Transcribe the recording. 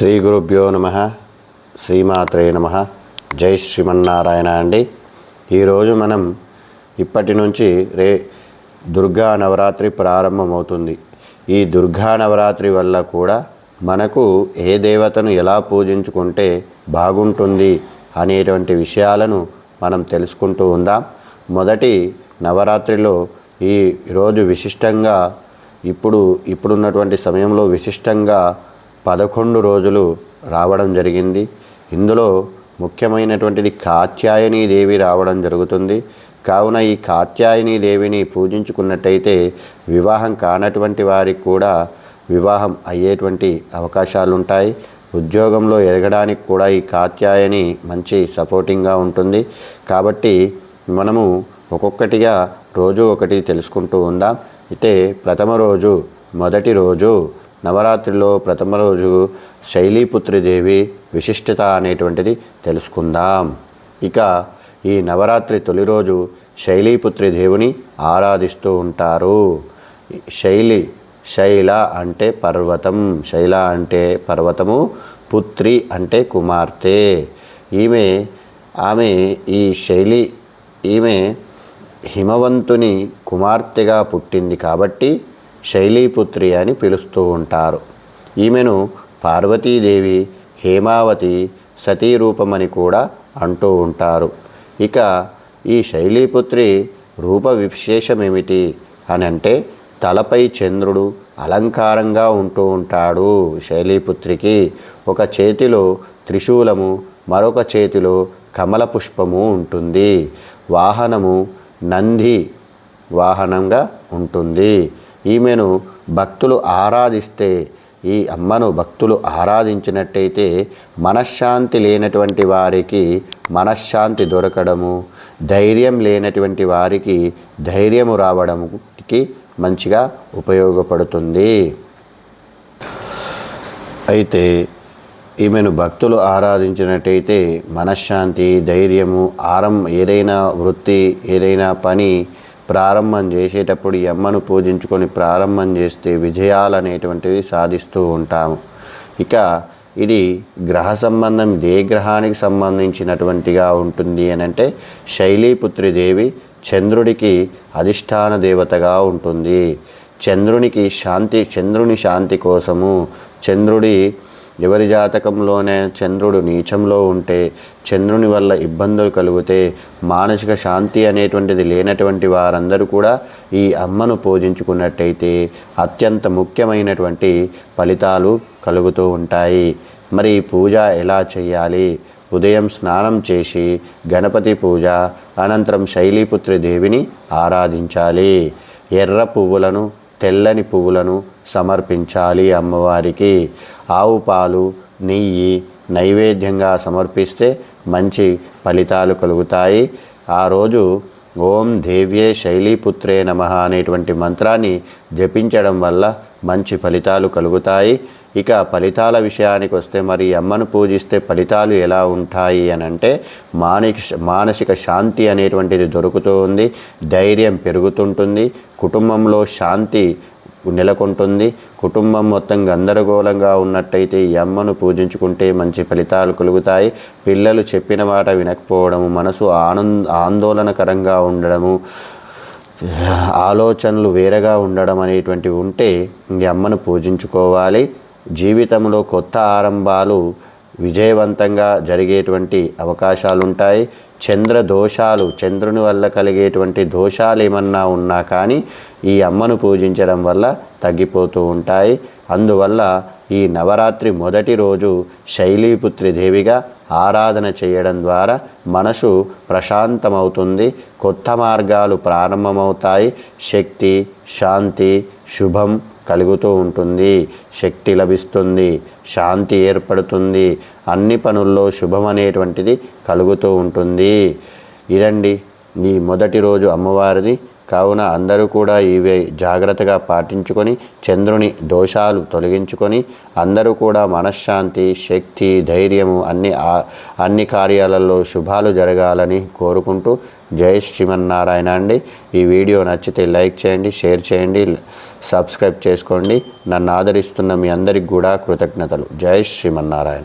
శ్రీ గురుభ్యో నమ. శ్రీమాత్రే నమ. జై శ్రీమన్నారాయణ అండి. ఈరోజు మనం ఇప్పటి నుంచి రే దుర్గా నవరాత్రి ప్రారంభమవుతుంది. ఈ దుర్గా నవరాత్రి వల్ల కూడా మనకు ఏ దేవతను ఎలా పూజించుకుంటే బాగుంటుంది అనేటువంటి విషయాలను మనం తెలుసుకుంటూ ఉందాం. మొదటి నవరాత్రిలో ఈ రోజు విశిష్టంగా ఇప్పుడు ఇప్పుడున్నటువంటి సమయంలో విశిష్టంగా పదకొండు రోజులు రావడం జరిగింది. ఇందులో ముఖ్యమైనటువంటిది కాత్యాయని దేవి రావడం జరుగుతుంది. కావున ఈ కాత్యాయని దేవిని పూజించుకున్నట్టయితే వివాహం కానటువంటి వారికి కూడా వివాహం అయ్యేటువంటి అవకాశాలుంటాయి. ఉద్యోగంలో ఎదగడానికి కూడా ఈ కాత్యాయని మంచి సపోర్టింగ్గా ఉంటుంది. కాబట్టి మనము ఒక్కొక్కటిగా రోజు ఒకటి తెలుసుకుంటూ ఉందాం. అయితే ప్రథమ రోజు మొదటి రోజు నవరాత్రిలో ప్రథమ రోజు శైలీపుత్రిదేవి విశిష్టత అనేటువంటిది తెలుసుకుందాం. ఇక ఈ నవరాత్రి తొలి రోజు శైలీపుత్రి దేవుని ఆరాధిస్తూ ఉంటారు. శైలి శైల అంటే పర్వతం శైల అంటే పర్వతము పుత్రి అంటే కుమార్తె. ఈమె ఆమె ఈ శైలి ఈమె హిమవంతుని కుమార్తెగా పుట్టింది కాబట్టి శైలీపుత్రి అని పిలుస్తూ ఉంటారు. ఈమెను పార్వతీదేవి హేమావతి సతీరూపమని కూడా అంటూ ఉంటారు. ఇక ఈ శైలీపుత్రి రూప విశేషమేమిటి అని అంటే తలపై చంద్రుడు అలంకారంగా ఉంటూ ఉంటాడు శైలీపుత్రికి. ఒక చేతిలో త్రిశూలము మరొక చేతిలో కమల పుష్పము ఉంటుంది. వాహనము నంది వాహనంగా ఉంటుంది. ఈమెను భక్తులు ఆరాధిస్తే ఈ అమ్మను భక్తులు ఆరాధించినట్టయితే మనశ్శాంతి లేనటువంటి వారికి మనశ్శాంతి దొరకడము ధైర్యం లేనటువంటి వారికి ధైర్యము రావడానికి మంచిగా ఉపయోగపడుతుంది. అయితే ఈమెను భక్తులు ఆరాధించినట్టయితే మనశ్శాంతి ధైర్యము ఆరం ఏదైనా వృత్తి ఏదైనా పని ప్రారంభం చేసేటప్పుడు ఈ అమ్మను పూజించుకొని ప్రారంభం చేస్తే విజయాలు అనేటువంటివి సాధిస్తూ ఉంటాము. ఇక ఇది గ్రహ సంబంధం దే గ్రహానికి సంబంధించినటువంటిగా ఉంటుంది అని అంటే శైలీపుత్రి దేవి చంద్రుడికి అధిష్టాన దేవతగా ఉంటుంది. చంద్రునికి శాంతి చంద్రుని శాంతి కోసము చంద్రుడి ఎవరి జాతకంలోనే చంద్రుడు నీచంలో ఉంటే చంద్రుని వల్ల ఇబ్బందులు కలిగితే మానసిక శాంతి అనేటువంటిది లేనటువంటి వారందరూ కూడా ఈ అమ్మను పూజించుకున్నట్టయితే అత్యంత ముఖ్యమైనటువంటి ఫలితాలు కలుగుతూ ఉంటాయి. మరి పూజ ఎలా చేయాలి? ఉదయం స్నానం చేసి గణపతి పూజ అనంతరం శైలీపుత్రి దేవిని ఆరాధించాలి. ఎర్ర పువ్వులను తెల్లని పువ్వులను సమర్పించాలి అమ్మవారికి. ఆవు పాలు నెయ్యి నైవేద్యంగా సమర్పిస్తే మంచి ఫలితాలు కలుగుతాయి. ఆ రోజు ఓం దేవ్యే శైలీపుత్రే నమ అనేటువంటి మంత్రాన్ని జపించడం వల్ల మంచి ఫలితాలు కలుగుతాయి. ఇక ఫలితాల విషయానికి వస్తే మరి అమ్మను పూజిస్తే ఫలితాలు ఎలా ఉంటాయి అని అంటే మానసిక మానసిక శాంతి అనేటువంటిది దొరుకుతూ ఉంది ధైర్యం పెరుగుతుంటుంది కుటుంబంలో శాంతి నెలకొంటుంది కుటుంబం మొత్తం గందరగోళంగా ఉన్నట్టయితే ఈ అమ్మను పూజించుకుంటే మంచి ఫలితాలు కలుగుతాయి. పిల్లలు చెప్పిన మాట వినకపోవడము మనసు ఆనంద ఆందోళనకరంగా ఉండడము ఆలోచనలు వేరేగా ఉండడం అనేటువంటివి ఉంటే ఈ అమ్మను పూజించుకోవాలి. జీవితంలో కొత్త ఆరంభాలు విజయవంతంగా జరిగేటువంటి అవకాశాలుంటాయి. చంద్ర దోషాలు చంద్రుని వల్ల కలిగేటువంటి దోషాలు ఏమన్నా ఉన్నా కానీ ఈ అమ్మను పూజించడం వల్ల తగ్గిపోతూ ఉంటాయి. అందువల్ల ఈ నవరాత్రి మొదటి రోజు శైలీపుత్రి దేవిగా ఆరాధన చేయడం ద్వారా మనసు ప్రశాంతమవుతుంది. కొత్త మార్గాలు ప్రారంభమవుతాయి. శక్తి శాంతి శుభం కలుగుతూ ఉంటుంది శక్తి లభిస్తుంది శాంతి ఏర్పడుతుంది అన్ని పనుల్లో శుభం అనేటువంటిది కలుగుతూ ఉంటుంది. ఇదండి ఈ మొదటి రోజు అమ్మవారిది. కావున అందరూ కూడా ఇవి జాగ్రత్తగా పాటించుకొని చంద్రుని దోషాలు తొలగించుకొని అందరూ కూడా మనశ్శాంతి శక్తి ధైర్యము అన్ని అన్ని కార్యాలలో శుభాలు జరగాలని కోరుకుంటూ జై శ్రీమన్నారాయణ అండి. ఈ వీడియో నచ్చితే లైక్ చేయండి షేర్ చేయండి సబ్స్క్రైబ్ చేసుకోండి. నన్ను ఆదరిస్తున్న మీ అందరికి కూడా కృతజ్ఞతలు. జై శ్రీమన్నారాయణ.